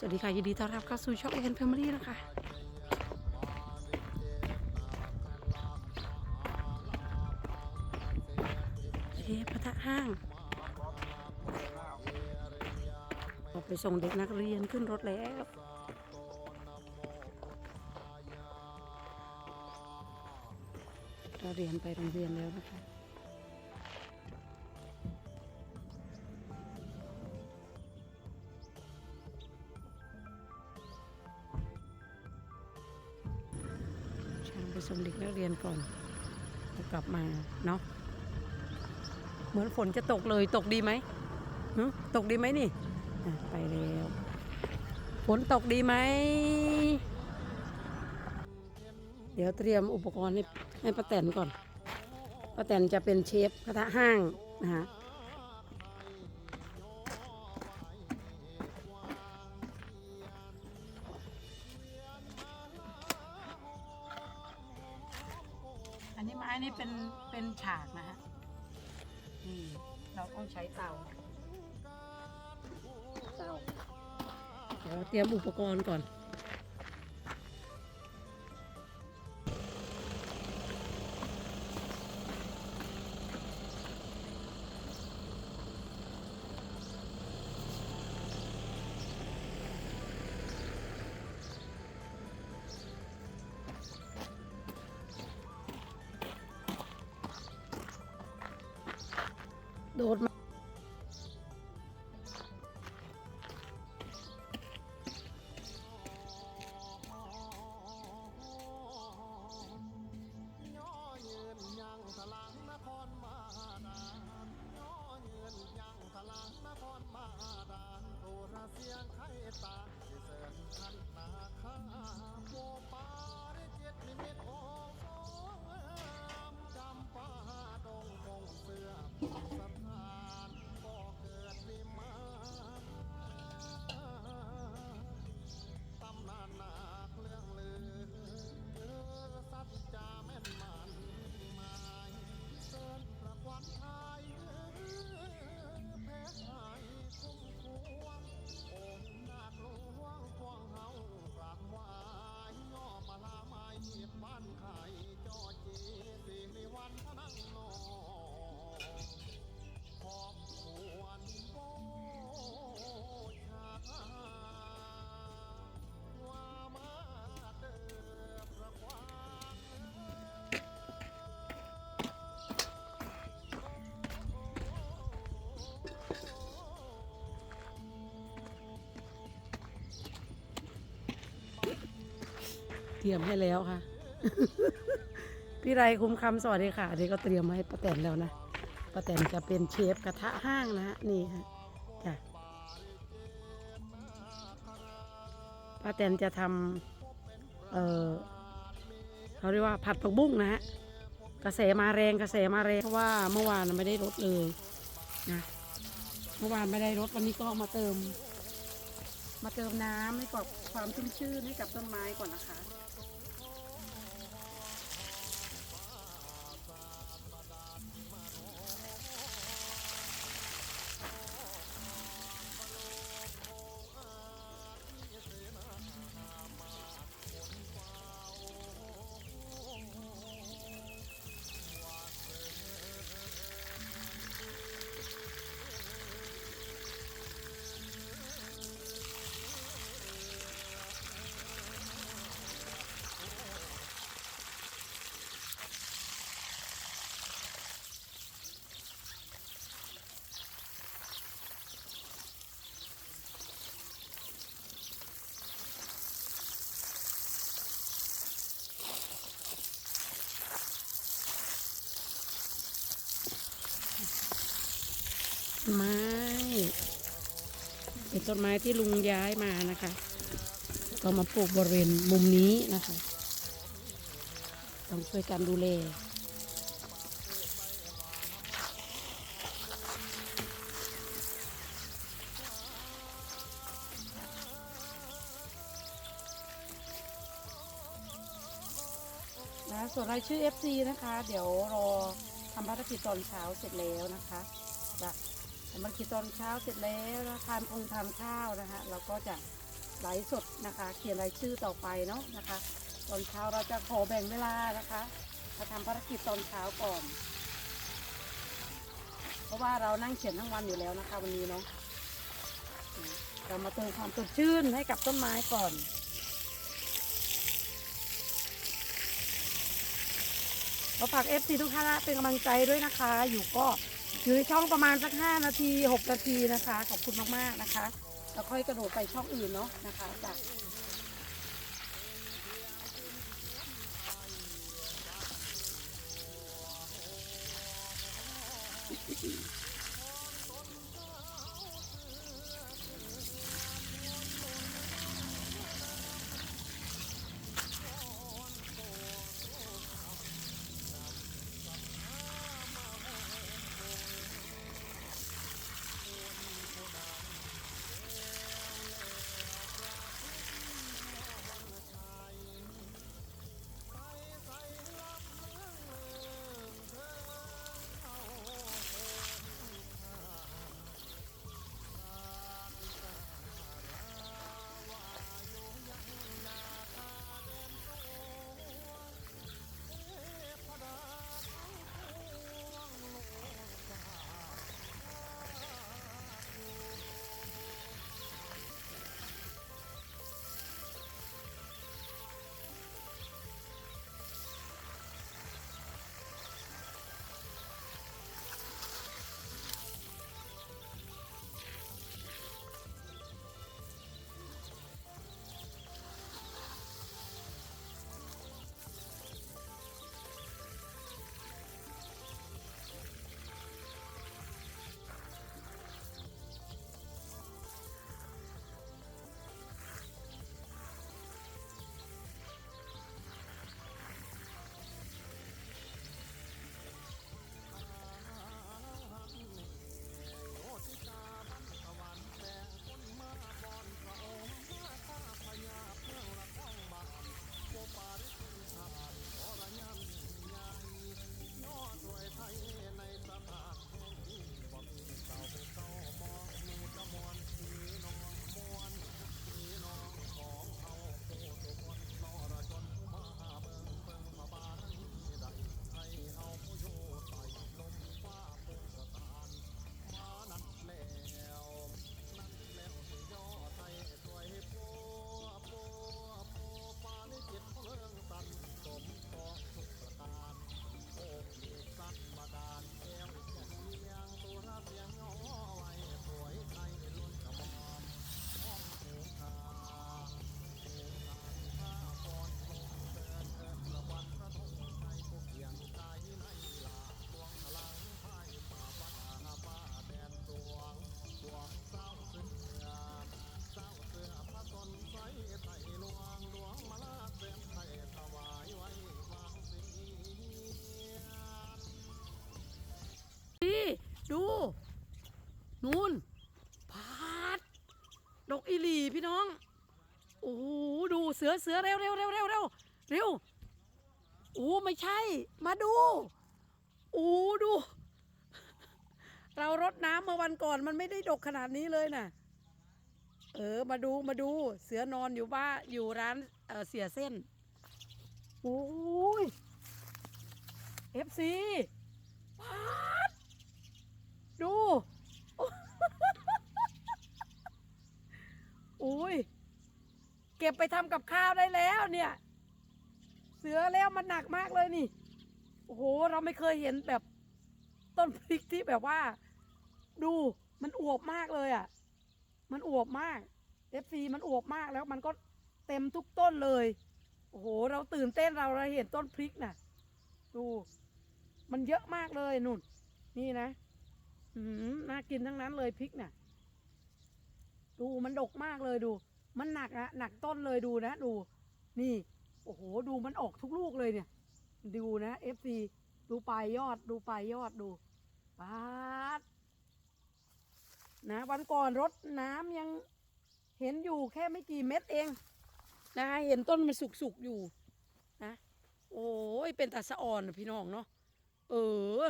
สวัสดีค่ะยินดีต้อนรับเข้าสู่ช่องเอ็นแฟมิลี่นะคะเชฟพระทะห้างออกไปส่งเด็กนักเรียนขึ้นรถแล้วเราเรียนไปโรงเรียนแล้วนะคะ ก่อนแล้วกลับมาเนาะเหมือนฝนจะตกเลยตกดีไหมหึตกดีไหมนี่ไปแล้วฝนตกดีไหม เดี๋ยวเตรียมอุปกรณ์ให้ให้ป้าแตนก่อนป้าแตนจะเป็นเชฟกระทะห้างนะฮะ นนี้เป็นเป็นฉากนะฮะนี่เราต้องใช้เตาเตา เดี๋ยวเตรียมอุปกรณ์ก่อน โดด รียมให้แล้วค่ะ พี่ไรคุ้มคำสวัสดีค่ะอันนี้ก็เตรียมมาให้ป้าแตนแล้วนะป้าแตนจะเป็นเชฟกระทะห้างนะฮะนี่ฮะจ้ะป้าแตนจะทำเออเขาเรียกว่าผัดผักบุ้งนะฮะกระแสมาแรงกระแสมาแรงเพราะว่าเมื่อวานไม่ได้รดเลยนะเมื่อวานไม่ได้รดวันนี้ก็มาเติม มาเติมน้ำให้กับความชุ่มชื่นให้กับต้นไม้ก่อนนะคะ เป็นต้นไม้ที่ลุงย้ายมานะคะ ก็มาปลูกบริเวณมุมนี้นะคะ ต้องช่วยกันดูแลนะส่วนรายชื่อ FC นะคะ เดี๋ยวรอทำภารกิจตอนเช้าเสร็จแล้วนะคะจ้ะ ทำภารกิจตอนเช้าเสร็จแล้วนะทานคงทานข้าวนะคะเราก็จะไลฟ์สดนะคะ เขียนรายชื่อต่อไปเนาะนะคะ ตอนเช้าเราจะขอแบ่งเวลานะคะมาทำภารกิจตอนเช้าก่อน เพราะว่าเรานั่งเขียนทั้งวันอยู่แล้วนะคะ วันนี้เนาะอืมเรามาเติมความสดชื่นให้กับต้นไม้ก่อนขอฝากเอฟซีทุกท่านเป็นกำลังใจด้วยนะคะ อยู่ก็ อยู่ในช่องประมาณสัก 5 นาที 6 นาทีนะคะ ขอบคุณมากๆนะคะ แล้วค่อยกระโดดไปช่องอื่นเนาะนะคะจาก เสือเสือเร็วเร็วเร็วเร็วเร็วเร็วโอ้ไม่ใช่ มาดูโอ้ดู เรารดน้ำเมื่อวันก่อนมันไม่ได้ดกขนาดนี้เลยน่ะ เออ มาดูมาดู เสือนอนอยู่บ้านอยู่ร้านเออเสียเส้นโอ้ยเอฟซีพาดดู โอ้ย เก็บไปทำกับข้าวได้แล้วเนี่ย เสือแล้วมันหนักมากเลยนี่ โอ้โห เราไม่เคยเห็นแบบต้นพริกที่แบบว่า ดูมันอวบมากเลยอะ่ะ มันอวบมากเอฟซีมันอวบมากแล้วมันก็เต็มทุกต้นเลย โอ้โห เราตื่นเต้นเราเราเห็นต้นพริกน่ะ ดู มันเยอะมากเลยนุ่น นี่นะอืมน่ากินทั้งนั้นเลยพริกน่ะ ดูมันดกมากเลยดู มันหนักอะหนักต้นเลยดูนะ ดู นี่ โอ้โห ดูมันออกทุกลูกเลยเนี่ย ดูนะเอฟซีดูปลายยอด ดูปลายยอดดูปาดนะวันก่อนรดน้ำยังเห็นอยู่แค่ไม่กี่เม็ดเองนะเห็นต้นมันสุกๆอยู่นะโอ้ยเป็นตาสะอ่อนพี่น้องเนาะเออ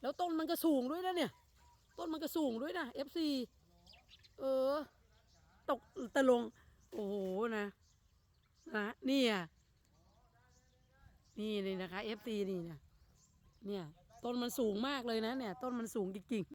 แล้วต้นมันก็สูงด้วยนะเนี่ย ต้นมันก็สูงด้วยนะ FC เออ ตกตะลง โอ้โหนะนะนี่อะนี่เลยนะคะเอฟซีนี่นะเนี่ยต้นมันสูงมากเลยนะเนี่ย ต้นมันสูงจริงๆ